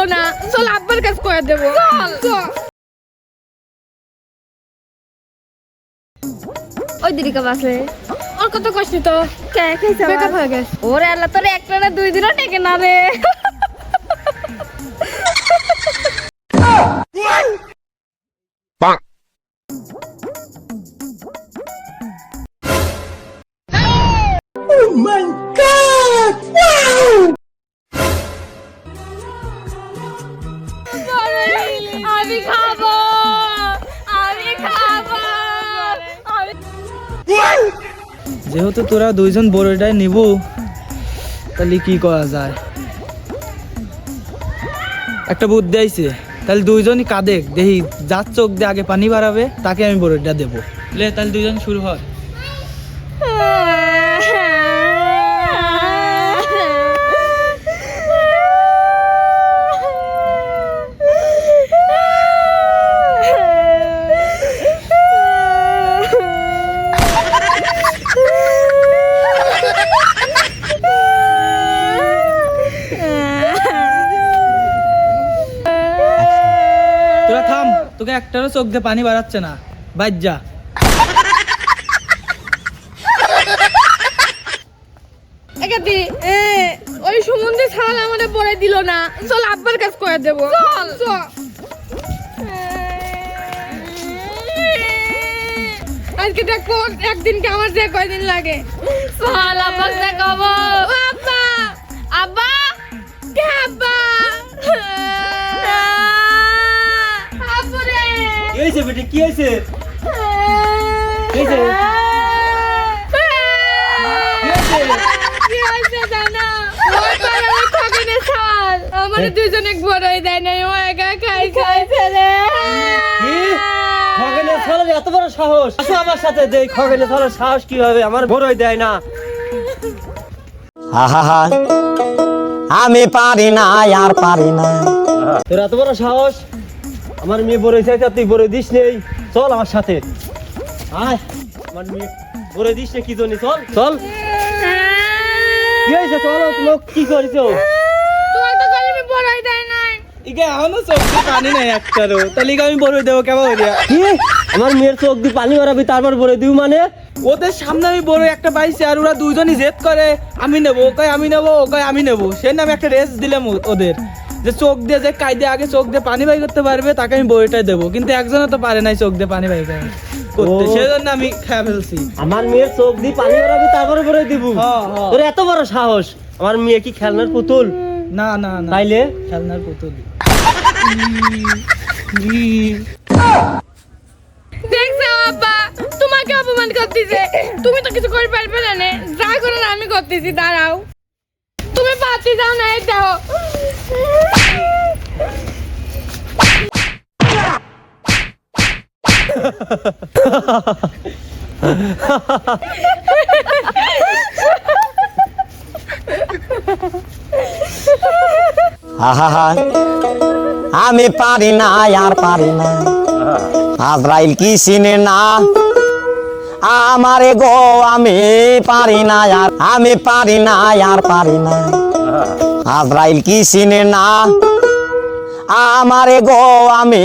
ছিল না। চল আব্বার কাজ করে দেবো। ওই দিদি বাসে ওর কত কষ্ট তো। ওরে আল্লাহ তোর একটা না দুই দিনও টেকে না রে। oh যেহেতু তোরা দুইজন বড়টাই নিব তাহলে কি করা যায়? একটা বুদ্ধি আইছে তাহলে দুইজনই কাঁদে দেখি যার চোখ দিয়ে আগে পানি বাড়াবে তাকে আমি বড়টা দেবো। তাহলে দুইজন শুরু হয়। তোরা থাম। তোকে একটারও চোখ দিয়ে পানি বাড়াচ্ছে না। বাইর যা। একাতি ওই সুমন্দি ছাল আমাদের পরে দিল না। চল আব্বার কাজ করে দেবো। চল। চল আজকে দেখো একদিনকে আমার যে কয়দিন লাগে। চল আব্বাক দেখাবো হয়েছে বেটি? কি হয়েছে? আমার দুজনে বড়ই দেয় নাই ও একা খাই খাই ফেলে খগেনের ছলের এত বড় সাহস। আসো আমার সাথে দেই খগেনের ছলের সাহস কি হবে আমার বড়ই দেয় না। আহা আমি পারি না আর পারি না। তোর এত বড় সাহস? আমার মেয়ে বড়ই চাইতে তুই বড়ই দিস নেই। চল আমার সাথে। আয় আমার মেয়ে বড়ই দিস না কি জন্য? চল। চল। কি হয়েছে? চলো তুমি কি করেছ? আমার মেয়ের চোখ দিয়ে পানি মারাবি তারপর মানে? ওদের সামনে আমি বড় একটা পাইছি আর ওরা দুইজনই জেদ করে আমি নেব ও কয় আমি নেব ও কয় আমি নেব। সে নামে একটা রেস দিলাম ওদের। যে চোখ দিয়ে যে কায়দে আগে চোখ দিয়ে পানি বাই করতে পারবে তাকে আমি বইটাই দেবো। কিন্তু একজনও তো পারে নাই চোখ দিয়ে পানি বাই করে করতে। সেজন্য আমি খেয়ে ফেলছি। আমার মেয়ের চোখ দিয়ে পানি মারাবি তারপরে বড়ই দিব। তোর এত বড় সাহস। আমার মেয়ে কি খেলনার পুতুল? না না না। তাইলে? খেলনার পুতুল। দেখছ আব্বা তোমাকে অপমান করতেছে। তুমি তো কিছু করে পারবে না নে। যা করার আমি করতেছি দাঁড়াও। তুমি পাচ্ছি যাও না এই দাও আহা আমি পারি না আর পারি না আজরাইল কি চিনে না আমারে গো আমি পারি না আর আমি পারি না আর পারি না আজরাইল কি চিনে না? আমারে গো আমি